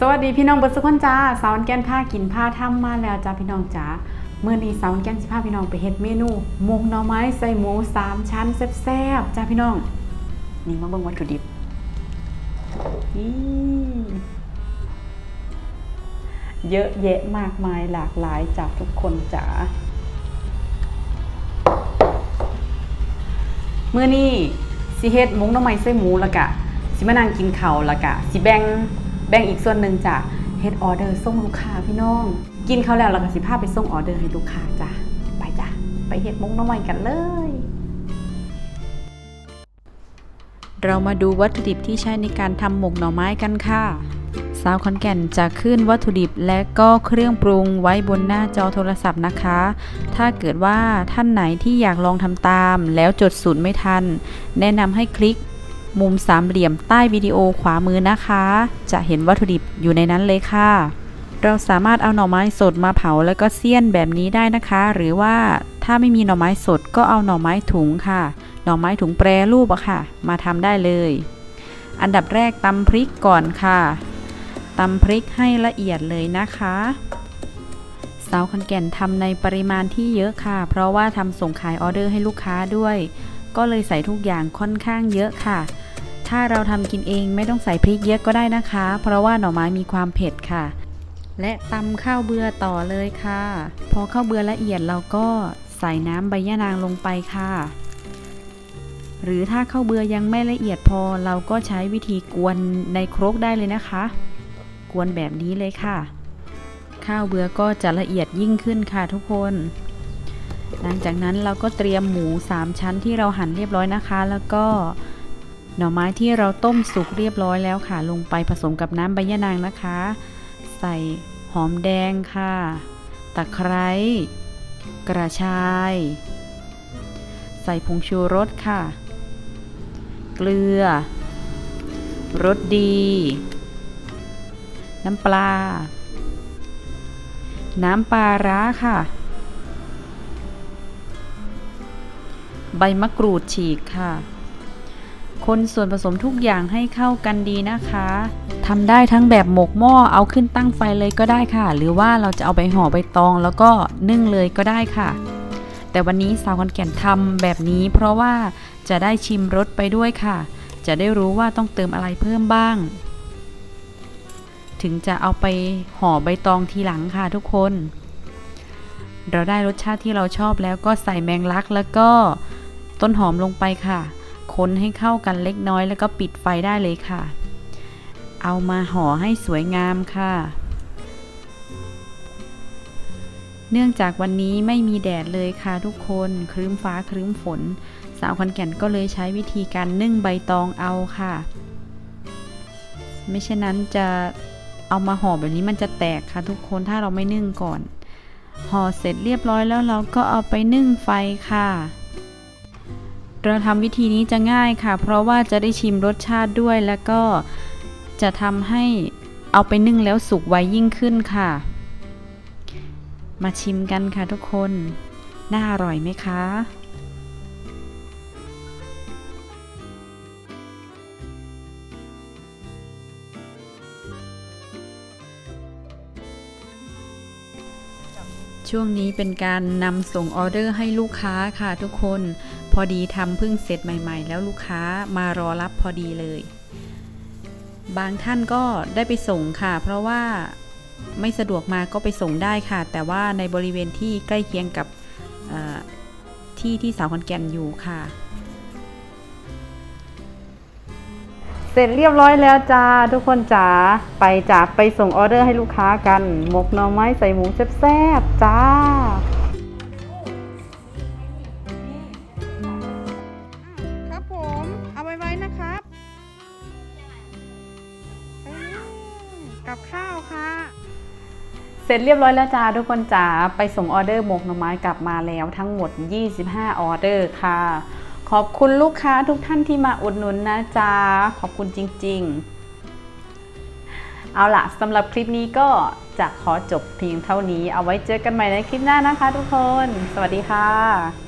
สวัสดีพี่น้องเบิร์ดสุขนจ้าสาววันแกนผ้ากินผ้าถ้ำมาแล้วจ้าพี่น้องจ้าเมื่อนี้สาววันแกนสิพาพี่น้องไปเฮ็ดเมนูมกหน่อไม้ใส่หมูสามชั้นแซ่บๆจ้าพี่น้อง นี่มาเบิ่งวัตถุดิบนี่เยอะแยะมากมายหลากหลายจากทุกคนจ้าเมื่อนี้สิเฮ็ดหมกหน่อไม้ใส่หมูและกะ สิมานั่งกินข้าวและกะ สิแบ่ง แบ่งอีกส่วนหนึ่งจ้ะเฮ็ดออเดอร์ส่งลูกค้าพี่น้อง กินเขาแล้วเราก็สิพาไปส่งออเดอร์ให้ลูกค้าจ้ะไปจ้ะไปเฮ็ดมกหน่อไม้กันเลย เรามาดูวัตถุดิบที่ใช้ในการทำหมกหน่อไม้กันค่ะสาวขอนแก่นจะขึ้นวัตถุดิบและก็เครื่องปรุงไว้บนหน้าจอโทรศัพท์นะคะ ถ้าเกิดว่าท่านไหนที่อยากลองทำตาม แล้วจดสูตรไม่ทัน แนะนำให้คลิก มุมสามเหลี่ยมใต้วิดีโอขวามือนะคะ จะเห็นวัตถุดิบอยู่ในนั้นเลยค่ะ เราสามารถเอาหน่อไม้สดมาเผาแล้วก็เสี้ยนแบบนี้ได้นะคะ หรือว่าถ้าไม่มีหน่อไม้สดก็เอาหน่อไม้ถุงค่ะ หน่อไม้ถุงแปรรูปอะค่ะ มาทำได้เลย อันดับแรกตำพริกก่อนค่ะตำพริกให้ละเอียดเลยนะคะสาวคอนแก่นทำในปริมาณที่เยอะค่ะ เพราะว่าทำส่งขายออเดอร์ให้ลูกค้าด้วย ก็เลยใส่ทุกอย่างค่อนข้างเยอะค่ะ ถ้าเราทำกินเองไม่ต้องใส่พริกเยอะก็ได้นะคะ เพราะว่าหน่อไม้มีความเผ็ดค่ะ และตำข้าวเบื่อต่อเลยค่ะ พอข้าวเบื่อละเอียดเราก็ใส่น้ำใบยะนางลงไปค่ะ หรือถ้าข้าวเบื่อยังไม่ละเอียดพอเราก็ใช้วิธีกวนในครกได้เลยนะคะ กวนแบบนี้เลยค่ะ ข้าวเบื่อก็จะละเอียดยิ่งขึ้นค่ะทุกคนหลังจากนั้นเราก็เตรียมหมู 3 ชั้นที่เราหั่นเรียบร้อยนะคะ แล้วก็ หน่อไม้ที่เราต้มสุกเรียบร้อยแล้วค่ะ ลงไปผสมกับน้ำใบยะนางนะคะ ใส่หอมแดงค่ะ ตะไคร้ กระชาย ใส่ผงชูรสค่ะ เกลือ รสดี น้ำปลา น้ำปลาร้าค่ะ ใบมะกรูดฉีกค่ะ คนส่วนผสมทุกอย่างให้เข้ากันดีนะคะทำได้ทั้งแบบหมกหม้อเอาขึ้นตั้งไฟเลยก็ได้ค่ะ หรือว่าเราจะเอาไปห่อใบตองแล้วก็นึ่งเลยก็ได้ค่ะ แต่วันนี้สาวคอนแก่นทำแบบนี้ เพราะว่าจะได้ชิมรสไปด้วยค่ะ จะได้รู้ว่าต้องเติมอะไรเพิ่มบ้าง ถึงจะเอาไปห่อใบตองทีหลังค่ะทุกคน เราได้รสชาติที่เราชอบแล้วก็ใส่แมงลักแล้วก็ต้นหอมลงไปค่ะ คนให้เข้ากันเล็กน้อย แล้วก็ปิดไฟได้เลยค่ะ เอามาห่อให้สวยงามค่ะ เนื่องจากวันนี้ไม่มีแดดเลยค่ะทุกคนครึ้มฟ้าครึ้มฝน สาวขอนแก่นก็เลยใช้วิธีการนึ่งใบตองเอาค่ะ ไม่เช่นนั้นจะเอามาห่อแบบนี้มันจะแตกค่ะทุกคนถ้าเราไม่นึ่งก่อนห่อเสร็จเรียบร้อยแล้วเราก็เอาไปนึ่งไฟค่ะ เราทำวิธีนี้จะง่ายค่ะ เพราะว่าจะได้ชิมรสชาติด้วยแล้วก็จะทำให้เอาไปนึ่งแล้วสุกไวยิ่งขึ้นค่ะ มาชิมกันค่ะทุกคน น่าอร่อยไหมคะช่วงนี้เป็นการนำส่งออเดอร์ให้ลูกค้าค่ะทุกคน พอดีทำเพิ่งเสร็จใหม่ ๆ แล้วลูกค้ามารอรับพอดีเลย บางท่านก็ได้ไปส่งค่ะ เพราะว่าไม่สะดวกมาก็ไปส่งได้ค่ะ แต่ว่าในบริเวณที่ใกล้เคียงกับที่ที่สาวคอนแก่นอยู่ค่ะ เสร็จเรียบร้อยแล้วจ้าทุกคนจ๋าไปจ้าไปส่งออเดอร์ให้ลูกค้ากัน หมกหน่อไม้ใส่หมูแซ่บๆจ้า กับข้าวค่ะ เสร็จเรียบร้อยแล้วจ้าทุกคนจ๋าไปส่งออเดอร์หมกหน่อไม้กลับมาแล้วทั้งหมด 25 ออเดอร์ค่ะ ขอบคุณลูกค้าทุกท่านที่มาอุดหนุนนะจ๊ะขอบคุณจริง ๆ เอาล่ะสำหรับคลิปนี้ก็จะขอจบเพียงเท่านี้เอาไว้เจอกันใหม่ในคลิปหน้านะคะทุกคน สวัสดีค่ะ